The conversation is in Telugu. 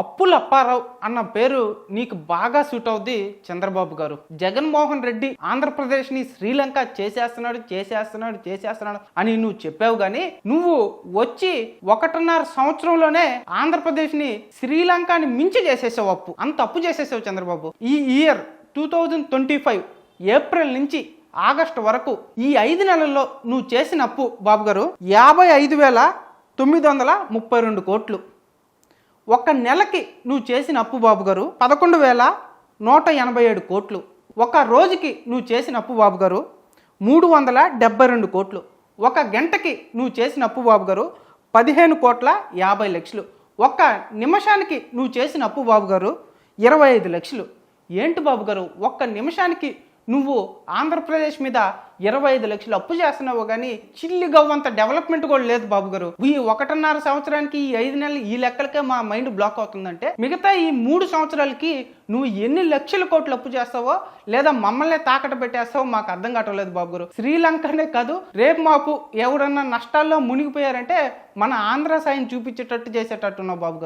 అప్పుల అప్పారావు అన్న పేరు నీకు బాగా సూట్ అవుద్ది చంద్రబాబు గారు. జగన్మోహన్ రెడ్డి ఆంధ్రప్రదేశ్ని శ్రీలంక చేసేస్తున్నాడు చేసేస్తున్నాడు చేసేస్తున్నాడు అని నువ్వు చెప్పావు కానీ నువ్వు వచ్చి ఒకటిన్నర సంవత్సరంలోనే ఆంధ్రప్రదేశ్ని శ్రీలంకని మించి చేసేసావు అప్పు. అంత అప్పు చేసేసావు చంద్రబాబు. ఈ year two thousand twenty five April నుంచి ఆగస్టు వరకు ఈ ఐదు నెలల్లో నువ్వు చేసిన అప్పు బాబు గారు యాభై ఐదు వేల తొమ్మిది వందల ముప్పై రెండు కోట్లు. ఒక నెలకి నువ్వు చేసిన అప్పు బాబు గారు పదకొండు వేల నూట ఎనభై ఏడు కోట్లు. ఒక రోజుకి నువ్వు చేసిన అప్పు బాబు గారు మూడు వందల డెబ్బై రెండు కోట్లు. ఒక గంటకి నువ్వు చేసిన అప్పు బాబు గారు పదిహేను కోట్ల యాభై లక్షలు. ఒక్క నిమిషానికి నువ్వు చేసిన అప్పు బాబు గారు ఇరవై ఐదు లక్షలు. ఏంటి బాబు గారు? ఒక్క నిమిషానికి నువ్వు ఆంధ్రప్రదేశ్ మీద ఇరవై ఐదు లక్షలు అప్పు చేస్తున్నావు కానీ చిల్లి గవ్వంత డెవలప్మెంట్ కూడా లేదు బాబు గారు. ఈ ఒకటిన్నర సంవత్సరానికి ఈ ఐదు నెలలు ఈ లెక్కలకే మా మైండ్ బ్లాక్ అవుతుందంటే మిగతా ఈ మూడు సంవత్సరాలకి నువ్వు ఎన్ని లక్షల కోట్లు అప్పు చేస్తావో లేదా మమ్మల్ని తాకట పెట్టేస్తావో మాకు అర్థం కావట్లేదు బాబు గారు. శ్రీలంకనే కాదు రేపు మాకు ఎవడన్నా నష్టాల్లో మునిగిపోయారంటే మన ఆంధ్ర సాయం చూపించేటట్టు చేసేటట్టున్నావు బాబు గారు.